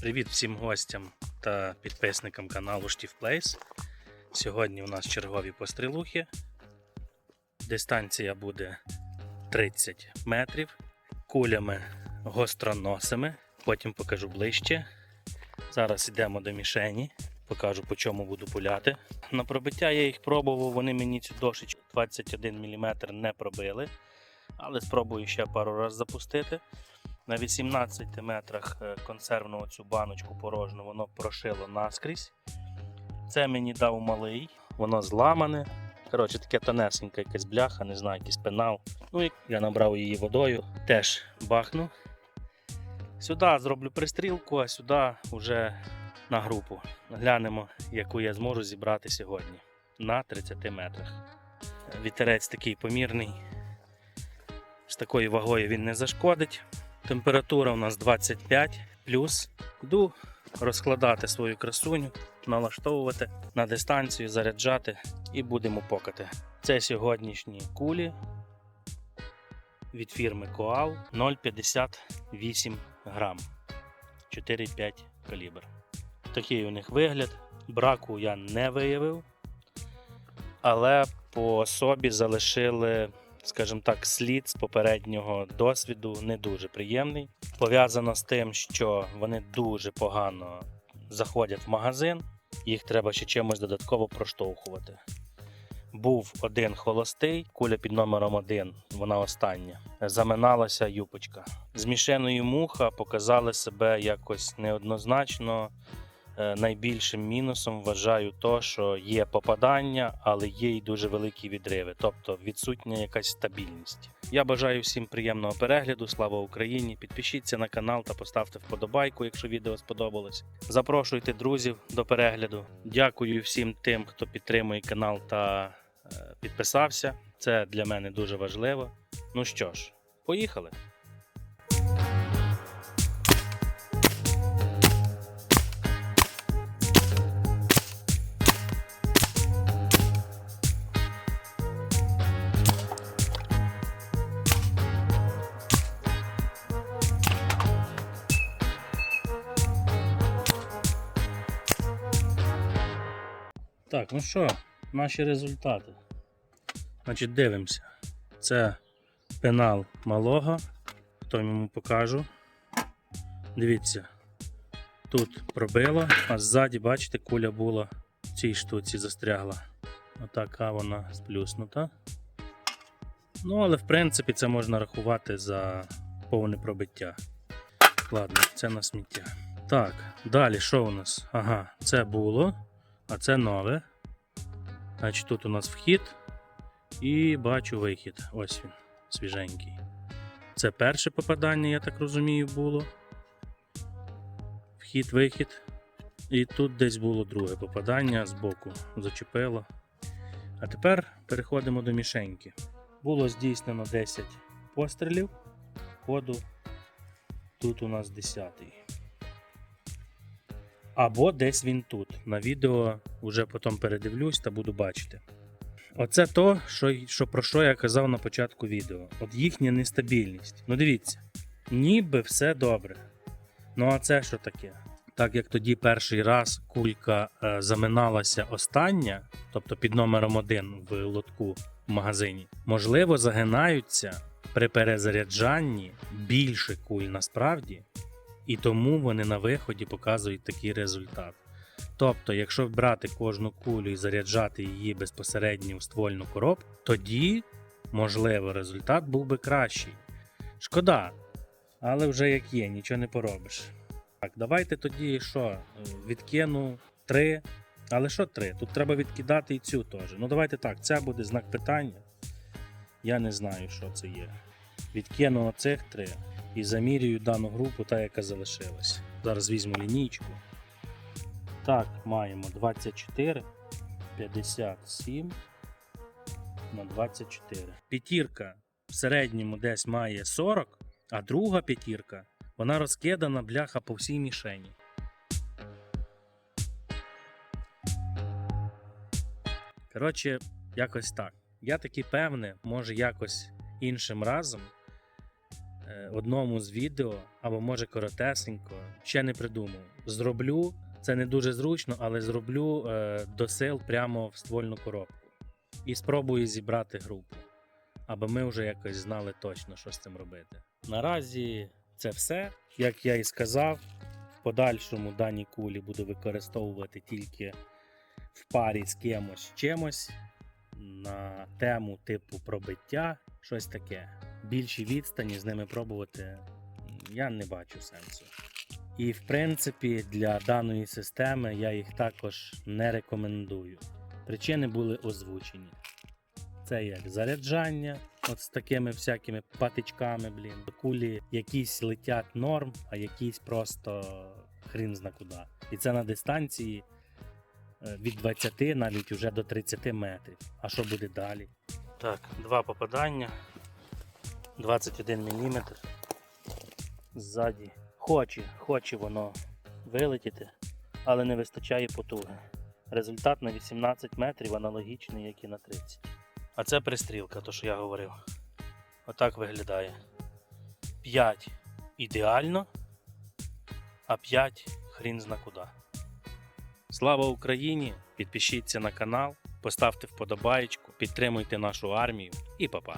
Привіт всім гостям та підписникам каналу Штів Плейс. Сьогодні у нас чергові пострілухи. Дистанція буде 30 метрів. Кулями гостроносими. Потім покажу ближче. Зараз йдемо до мішені. Покажу по чому буду пуляти. На пробиття я їх пробував, вони мені цю дошечку 21 мм не пробили. Але спробую ще пару разів запустити. На 18 метрах е, консервну цю баночку порожну воно прошило наскрізь. Це мені дав малий, воно зламане. Коротше, таке тонесеньке якась бляха, не знаю, якийсь пенал. Ну і я набрав її водою, теж бахну. Сюди зроблю пристрілку, а сюди вже на групу. Глянемо, яку я зможу зібрати сьогодні на 30 метрах. Вітерець такий помірний. З такою вагою він не зашкодить. Температура у нас 25 плюс. Йду розкладати свою красуню, налаштовувати на дистанцію, заряджати і будемо покати. Це сьогоднішні кулі від фірми Коал 0,58 грам. 4,5 калібр. Такий у них вигляд. Браку я не виявив, але по собі залишили скажімо так, слід з попереднього досвіду не дуже приємний. Пов'язано з тим, що вони дуже погано заходять в магазин, їх треба ще чимось додатково проштовхувати. Був один холостий, куля під номером один, вона остання. Заминалася юпочка. З муха показали себе якось неоднозначно. Е, Найбільшим мінусом вважаю то, що є попадання, але є й дуже великі відриви, тобто відсутня якась стабільність. Я бажаю всім приємного перегляду. Слава Україні! Підпишіться на канал та поставте вподобайку, якщо відео сподобалось. Запрошуйте друзів до перегляду. Дякую всім тим, хто підтримує канал та е, підписався. Це для мене дуже важливо. Ну що ж, поїхали! Так, ну що, наші результати. Значить, дивимося. Це пенал малого. Хто йому покажу. Дивіться. Тут пробило, а ззаді, бачите, куля була в цій штуці застрягла. Отака вона сплюснута. Ну, але в принципі це можна рахувати за повне пробиття. Ладно, це на сміття. Так, далі що у нас? Ага, це було. А це нове. Значить, тут у нас вхід і бачу вихід. Ось він, свіженький. Це перше попадання, я так розумію, було. Вхід, вихід. І тут десь було друге попадання з боку зачепило. А тепер переходимо до мішеньки. Було здійснено 10 пострілів. Ходу тут у нас 10. Або десь він тут. На відео вже потім передивлюсь та буду бачити. Оце то, що, що про що я казав на початку відео. От їхня нестабільність. Ну дивіться, ніби все добре. Ну а це що таке? Так як тоді перший раз кулька е, заминалася остання, тобто під номером 1 в лотку в магазині, можливо, загинаються при перезаряджанні більше куль насправді, і тому вони на виході показують такий результат. Тобто, якщо брати кожну кулю і заряджати її безпосередньо в ствольну коробку, тоді, можливо, результат був би кращий. Шкода, але вже як є, нічого не поробиш. Так, давайте тоді що? е, Відкину 3. Але що 3? Тут треба відкидати і цю теж. Ну давайте так, це буде знак питання. Я не знаю, що це є. Відкину оцих 3 і замірюю дану групу, та яка залишилась. Зараз візьму лінійку. Так, маємо 24, 57 на 24. П'ятірка в середньому десь має 40, А друга п'ятірка, вона розкидана бляха по всій мішені. Коротше, якось так. Я таки певне, може якось іншим разом, одному з відео, або може коротесенько, ще не придумав. Зроблю, це не дуже зручно, але зроблю е, досил прямо в ствольну коробку. І спробую зібрати групу, аби ми вже якось знали точно, що з цим робити. Наразі це все. Як я і сказав, в подальшому дані кулі буду використовувати тільки в парі з кимось чимось на тему типу пробиття, щось таке. Більші відстані з ними пробувати я не бачу сенсу. І в принципі для даної системи я їх також не рекомендую. Причини були озвучені. Це як заряджання, от з такими всякими патичками, блін. Кулі якісь летять норм, а якісь просто хрін зна куди. І це на дистанції е, від 20 навіть уже до 30 метрів. А що буде далі? Так, два попадання. 21 мм. Ззаді. Хоче, хоче воно вилетіти, але не вистачає потуги. Результат на 18 метрів аналогічний, як і на 30. А це пристрілка, то що я говорив. Отак виглядає. 5 ідеально, а 5 хрін зна куди. Слава Україні! Підпишіться на канал, поставте вподобаєчку, підтримуйте нашу армію і па-па!